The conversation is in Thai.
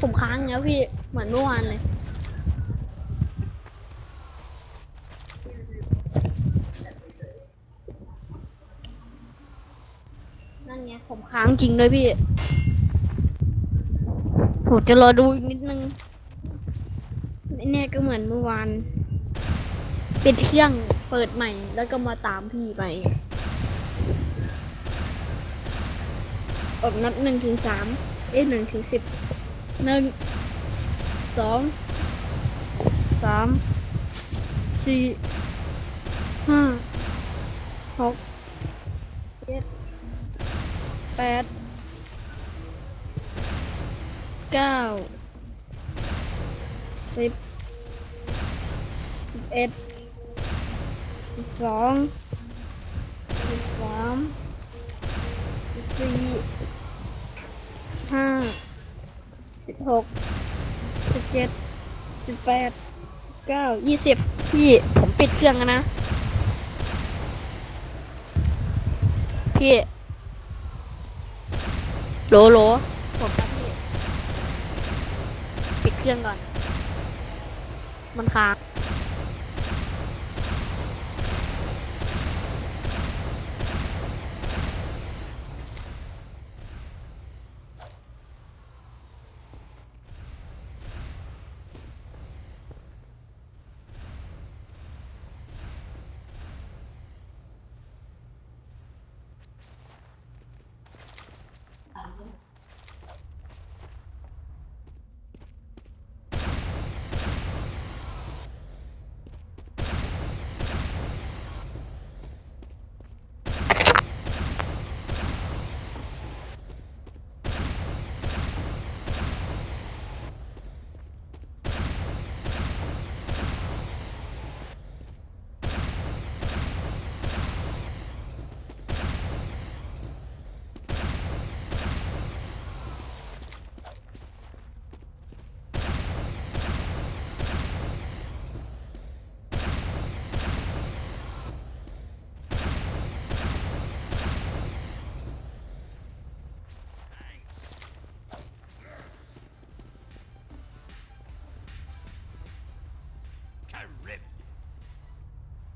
ผมค้างแล้วพี่ เหมือนเมื่อวานเลย นั่นไงผมค้างจริงด้วยพี่ ผมจะรอดูอีกนิดนึงไม่แน่ก็เหมือนเมื่อวานปิดเครื่องเปิดใหม่ แล้วก็มาตามพี่ไปออกนับหนึ่งถึงสามเอ้ยหนึ่งถึงสิบ หนึ่งสองสามสี่ห้าหกเจ็ดแปดเก้าสิบสิบเอ็ดสิบสองสิบสามสิบสี่ห้า หกสิบเจ็ดสิบแปดเก้ายี่สิบพี่ผมปิดเครื่องกันนะ พี่โหลโหลผมครับพี่ ปิดเครื่องก่อน มันค้าง